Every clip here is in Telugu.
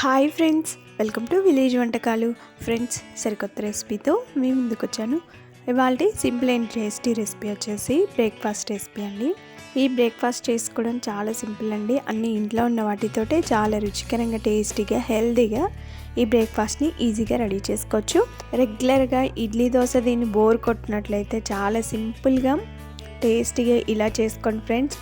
Hi friends welcome to village వంటకాలు. ఫ్రెండ్స్ సరికొత్త రెసిపీతో మీ ముందుకు వచ్చాను ఇవాళ సింపుల్ అండ్ టేస్టీ రెసిపీ వచ్చేసి బ్రేక్ఫాస్ట్ రెసిపీ అండి. ఈ బ్రేక్ఫాస్ట్ చేసుకోవడం చాలా సింపుల్ అండి. అన్ని ఇంట్లో ఉన్న వాటితోటే చాలా రుచికరంగా టేస్టీగా హెల్తీగా ఈ బ్రేక్ఫాస్ట్ని ఈజీగా రెడీ చేసుకోవచ్చు. రెగ్యులర్గా ఇడ్లీ దోశ దీన్ని బోర్ కొట్టినట్లయితే చాలా సింపుల్గా టేస్టీగా ఇలా చేసుకోండి ఫ్రెండ్స్.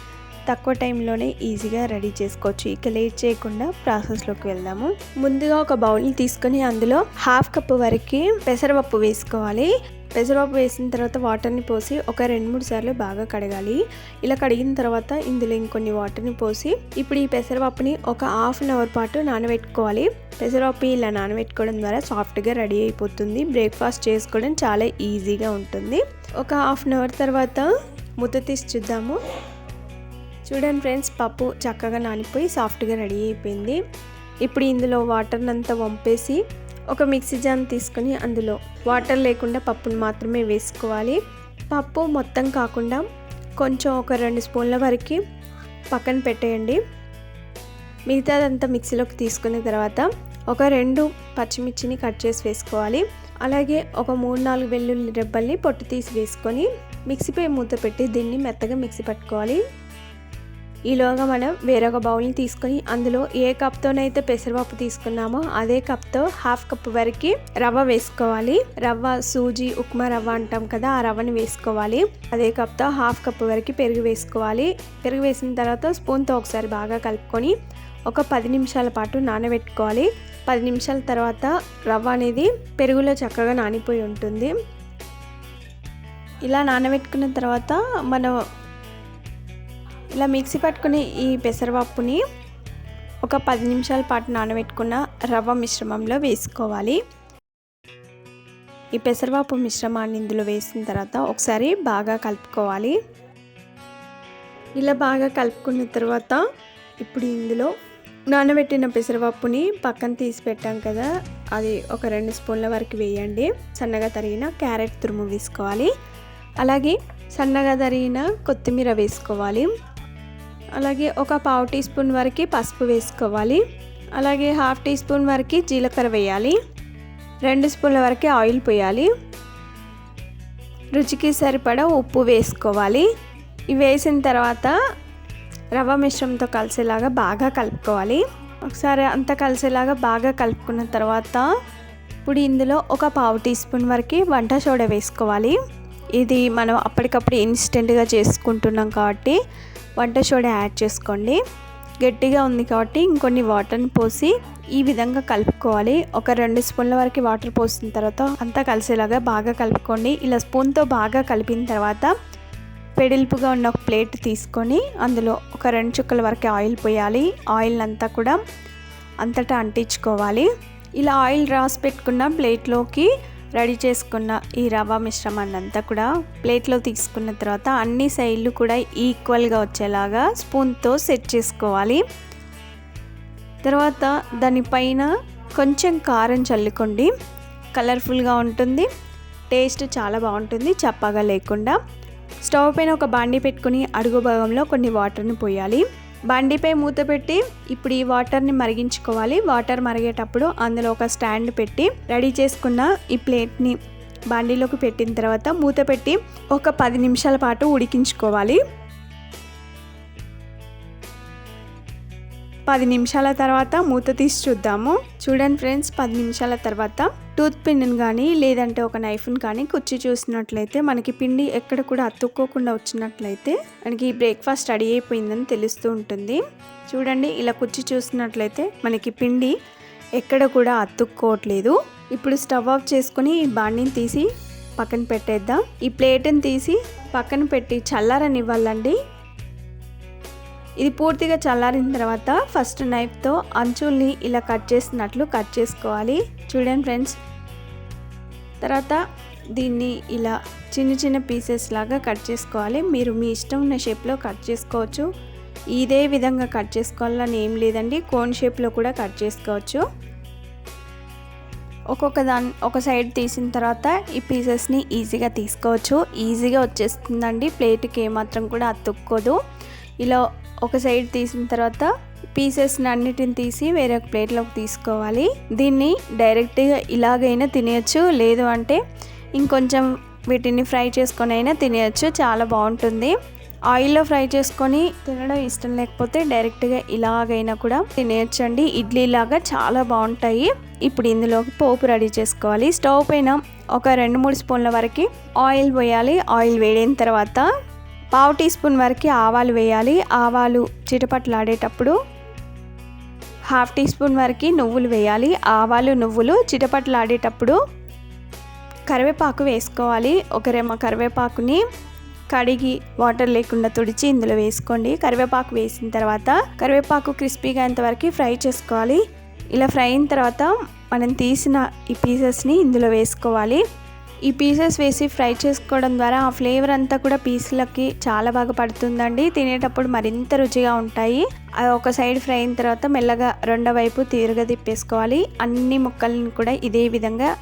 తక్కువ టైంలోనే ఈజీగా రెడీ చేసుకోవచ్చు. ఇక లేట్ చేయకుండా ప్రాసెస్లోకి వెళ్దాము. ముందుగా ఒక బౌల్ని తీసుకొని అందులో హాఫ్ కప్ వరకు పెసరపప్పు వేసుకోవాలి. పెసరపప్పు వేసిన తర్వాత వాటర్ని పోసి ఒక రెండు మూడు సార్లు బాగా కడగాలి. ఇలా కడిగిన తర్వాత ఇందులో ఇంకొన్ని వాటర్ని పోసి ఇప్పుడు ఈ పెసరపప్పుని ఒక హాఫ్ అన్ అవర్ పాటు నానబెట్టుకోవాలి. పెసరపప్పు ఇలా నానబెట్టుకోవడం ద్వారా సాఫ్ట్గా రెడీ అయిపోతుంది. బ్రేక్ఫాస్ట్ చేసుకోవడం చాలా ఈజీగా ఉంటుంది. ఒక హాఫ్ అన్ అవర్ తర్వాత ముద్ద తీసి చూద్దాము. చూడండి ఫ్రెండ్స్ పప్పు చక్కగా నానిపోయి సాఫ్ట్గా రెడీ అయిపోయింది. ఇప్పుడు ఇందులో వాటర్ని అంతా వంపేసి ఒక మిక్సీ జాన్ తీసుకొని అందులో వాటర్ లేకుండా పప్పును మాత్రమే వేసుకోవాలి. పప్పు మొత్తం కాకుండా కొంచెం ఒక రెండు స్పూన్ల వరకు పక్కన పెట్టేయండి. మిగతాదంతా మిక్సీలోకి తీసుకున్న తర్వాత ఒక రెండు పచ్చిమిర్చిని కట్ చేసి వేసుకోవాలి. అలాగే ఒక మూడు నాలుగు వెల్లుల్లి రెబ్బల్ని పొట్టు తీసి వేసుకొని మిక్సీపై మూత పెట్టి దీన్ని మెత్తగా మిక్సీ పట్టుకోవాలి. ఈలోగా మనం వేరొక బౌల్ని తీసుకొని అందులో ఏ కప్తోనైతే పెసరపప్పు తీసుకున్నామో అదే కప్తో హాఫ్ కప్ వరకు రవ్వ వేసుకోవాలి. రవ్వ సూజీ ఉప్మా రవ్వ అంటాం కదా ఆ రవ్వని వేసుకోవాలి. అదే కప్తో హాఫ్ కప్ వరకు పెరుగు వేసుకోవాలి. పెరుగు వేసిన తర్వాత స్పూన్తో ఒకసారి బాగా కలుపుకొని ఒక పది నిమిషాల పాటు నానబెట్టుకోవాలి. పది నిమిషాల తర్వాత రవ్వ అనేది పెరుగులో చక్కగా నానిపోయి ఉంటుంది. ఇలా నానబెట్టుకున్న తర్వాత మనం ఇలా మిక్సీ పట్టుకుని ఈ పెసరపప్పుని ఒక పది నిమిషాల పాటు నానబెట్టుకున్న రవ్వ మిశ్రమంలో వేసుకోవాలి. ఈ పెసరపప్పు మిశ్రమాన్ని ఇందులో వేసిన తర్వాత ఒకసారి బాగా కలుపుకోవాలి. ఇలా బాగా కలుపుకున్న తర్వాత ఇప్పుడు ఇందులో నానబెట్టిన పెసరపప్పుని పక్కన తీసి పెట్టాం కదా అది ఒక రెండు స్పూన్ల వరకు వేయండి. సన్నగా తరిగిన క్యారెట్ తురుము వేసుకోవాలి. అలాగే సన్నగా తరిగిన కొత్తిమీర వేసుకోవాలి. అలాగే ఒక పావు టీ స్పూన్ వరకు పసుపు వేసుకోవాలి. అలాగే హాఫ్ టీ స్పూన్ వరకు జీలకర్ర వేయాలి. రెండు స్పూన్ల వరకు ఆయిల్ పోయాలి. రుచికి సరిపడా ఉప్పు వేసుకోవాలి. ఇవి వేసిన తర్వాత రవ్వ మిశ్రమంతో కలిసేలాగా బాగా కలుపుకోవాలి. ఒకసారి అంత కలిసేలాగా బాగా కలుపుకున్న తర్వాత ఇప్పుడు ఇందులో ఒక పావు టీ స్పూన్ వరకు వంట సోడా వేసుకోవాలి. ఇది మనం అప్పటికప్పుడు ఇన్స్టెంట్గా చేసుకుంటున్నాం కాబట్టి వంట సోడా యాడ్ చేసుకోండి. గట్టిగా ఉంది కాబట్టి ఇంకొన్ని వాటర్ని పోసి ఈ విధంగా కలుపుకోవాలి. ఒక రెండు స్పూన్ల వరకు వాటర్ పోసిన తర్వాత అంతా కలిసేలాగా బాగా కలుపుకోండి. ఇలా స్పూన్తో బాగా కలిపిన తర్వాత పెడిల్పుగా ఉన్న ఒక ప్లేట్ తీసుకొని అందులో ఒక రెండు చుక్కల వరకు ఆయిల్ పోయాలి. ఆయిల్ అంతా కూడా అంతటా అంటించుకోవాలి. ఇలా ఆయిల్ రాసి పెట్టుకున్న ప్లేట్లోకి రెడీ చేసుకున్న ఈ రవ మిశ్రమాన్ని అంతా కూడా ప్లేట్లో తీసుకున్న తర్వాత అన్ని సైడ్లు కూడా ఈక్వల్గా వచ్చేలాగా స్పూన్తో సెట్ చేసుకోవాలి. తర్వాత దానిపైన కొంచెం కారం చల్లుకోండి. కలర్ఫుల్గా ఉంటుంది. టేస్ట్ చాలా బాగుంటుంది చప్పగా లేకుండా. స్టవ్ పైన ఒక బాండి పెట్టుకుని అడుగు భాగంలో కొన్ని వాటర్ని పోయాలి. బండిపై మూత పెట్టి ఇప్పుడు ఈ వాటర్ని మరిగించుకోవాలి. వాటర్ మరిగేటప్పుడు అందులో ఒక స్టాండ్ పెట్టి రెడీ చేసుకున్న ఈ ప్లేట్ని బండిలోకి పెట్టిన తర్వాత మూత పెట్టి ఒక పది నిమిషాల పాటు ఉడికించుకోవాలి. పది నిమిషాల తర్వాత మూత తీసి చూద్దాము. చూడండి ఫ్రెండ్స్ పది నిమిషాల తర్వాత టూత్ పిన్ని కానీ లేదంటే ఒక నైఫ్ని కానీ కుర్చీ చూసినట్లయితే మనకి పిండి ఎక్కడ కూడా అతుక్కోకుండా వచ్చినట్లయితే మనకి బ్రేక్ఫాస్ట్ రెడీ అయిపోయిందని తెలుస్తూ ఉంటుంది. చూడండి ఇలా కుర్చీ చూసినట్లయితే మనకి పిండి ఎక్కడ కూడా అతుక్కోవట్లేదు. ఇప్పుడు స్టవ్ ఆఫ్ చేసుకుని ఈ బాండిని తీసి పక్కన పెట్టేద్దాం. ఈ ప్లేట్ని తీసి పక్కన పెట్టి చల్లారనివ్వాలండి. ఇది పూర్తిగా చల్లారిన తర్వాత ఫస్ట్ నైఫ్తో అంచుల్ని ఇలా కట్ చేసినట్లు కట్ చేసుకోవాలి. చూడండి ఫ్రెండ్స్ తర్వాత దీన్ని ఇలా చిన్న చిన్న పీసెస్ లాగా కట్ చేసుకోవాలి. మీరు మీ ఇష్టం ఉన్న షేప్లో కట్ చేసుకోవచ్చు. ఇదే విధంగా కట్ చేసుకోవాలని ఏం లేదండి. కోన్ షేప్లో కూడా కట్ చేసుకోవచ్చు. ఒక్కొక్క దాని ఒక సైడ్ తీసిన తర్వాత ఈ పీసెస్ని ఈజీగా తీసుకోవచ్చు. ఈజీగా వచ్చేస్తుందండి. ప్లేట్కి ఏమాత్రం కూడా అతుక్కోదు. ఇలా ఒక సైడ్ తీసిన తర్వాత పీసెస్ని అన్నిటిని తీసి వేరే ఒక ప్లేట్లోకి తీసుకోవాలి. దీన్ని డైరెక్ట్గా ఇలాగైనా తినేయచ్చు. లేదు అంటే ఇంకొంచెం వీటిని ఫ్రై చేసుకొని అయినా తినేయచ్చు. చాలా బాగుంటుంది. ఆయిల్లో ఫ్రై చేసుకొని తినడం ఇష్టం లేకపోతే డైరెక్ట్గా ఇలాగైనా కూడా తినేయచ్చండి. ఇడ్లీ లాగా చాలా బాగుంటాయి. ఇప్పుడు ఇందులోకి పోపు రెడీ చేసుకోవాలి. స్టవ్ పైన ఒక రెండు మూడు స్పూన్ల వరకు ఆయిల్ పోయాలి. ఆయిల్ వేడిన తర్వాత పావు టీ స్పూన్ వరకు ఆవాలు వేయాలి. ఆవాలు చిటపట్లాడేటప్పుడు హాఫ్ టీ స్పూన్ వరకు నువ్వులు వేయాలి. ఆవాలు నువ్వులు చిటపట్లాడేటప్పుడు కరివేపాకు వేసుకోవాలి. ఒక రెమ్మ కరివేపాకుని కడిగి వాటర్ లేకుండా తుడిచి ఇందులో వేసుకోండి. కరివేపాకు వేసిన తర్వాత కరివేపాకు క్రిస్పీగా అయినంతవరకు ఫ్రై చేసుకోవాలి. ఇలా ఫ్రై అయిన తర్వాత మనం తీసిన ఈ పీసెస్ని ఇందులో వేసుకోవాలి. ఈ పీసెస్ వేసి ఫ్రై చేసుకోవడం ద్వారా ఆ ఫ్లేవర్ అంతా కూడా పీసులకి చాలా బాగా పడుతుందండి. తినేటప్పుడు మరింత రుచిగా ఉంటాయి. అది ఒక సైడ్ ఫ్రై అయిన తర్వాత మెల్లగా రెండో వైపు తీరుగా తిప్పేసుకోవాలి. అన్ని ముక్కల్ని కూడా ఇదే విధంగా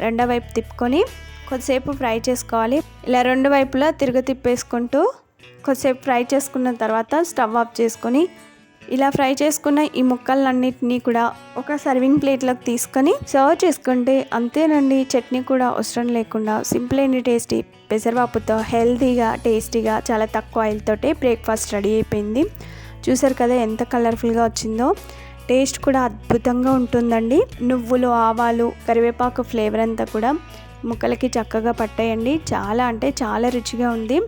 రెండో వైపు తిప్పుకొని కొద్దిసేపు ఫ్రై చేసుకోవాలి. ఇలా రెండు వైపులా తిరుగు తిప్పేసుకుంటూ కొద్దిసేపు ఫ్రై చేసుకున్న తర్వాత స్టవ్ ఆఫ్ చేసుకొని ఇలా ఫ్రై చేసుకున్న ఈ ముక్కలన్నిటినీ కూడా ఒక సర్వింగ్ ప్లేట్లోకి తీసుకొని సర్వ్ చేసుకుంటే అంతేనండి చట్నీ కూడా అవసరం లేకుండా సింపుల్ అండ్ టేస్టీ పెసరపప్పుతో హెల్తీగా టేస్టీగా చాలా తక్కువ ఆయిల్తోటే బ్రేక్ఫాస్ట్ రెడీ అయిపోయింది. చూసారు కదా ఎంత కలర్ఫుల్గా వచ్చిందో. టేస్ట్ కూడా అద్భుతంగా ఉంటుందండి. నువ్వులు ఆవాలు కరివేపాకు ఫ్లేవర్ అంతా కూడా ముక్కలకి చక్కగా పట్టేయండి. చాలా అంటే చాలా రుచిగా ఉంది.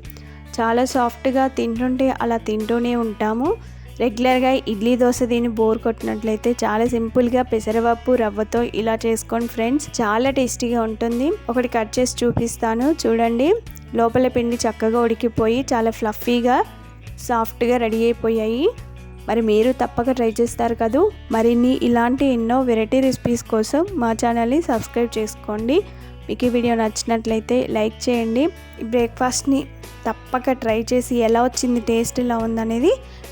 చాలా సాఫ్ట్గా తింటుంటే అలా తింటూనే ఉంటాము. రెగ్యులర్గా ఇడ్లీ దోశ దీన్ని బోర్ కొట్టినట్లయితే చాలా సింపుల్గా పెసరపప్పు రవ్వతో ఇలా చేసుకోండి ఫ్రెండ్స్. చాలా టేస్టీగా ఉంటుంది. ఒకటి కట్ చేసి చూపిస్తాను. చూడండి. లోపల పిండి చక్కగా ఉడికిపోయి చాలా ఫ్లఫీగా సాఫ్ట్గా రెడీ అయిపోయాయి. మరి మీరు తప్పక ట్రై చేస్తారు కదూ? మరిన్ని ఇలాంటి ఎన్నో వెరైటీ రెసిపీస్ కోసం మా ఛానల్ని సబ్స్క్రైబ్ చేసుకోండి. మీకు ఈ వీడియో నచ్చినట్లయితే లైక్ చేయండి. ఈ బ్రేక్ఫాస్ట్ని తప్పక ట్రై చేసి ఎలా వచ్చింది టేస్ట్ ఎలా ఉందనేది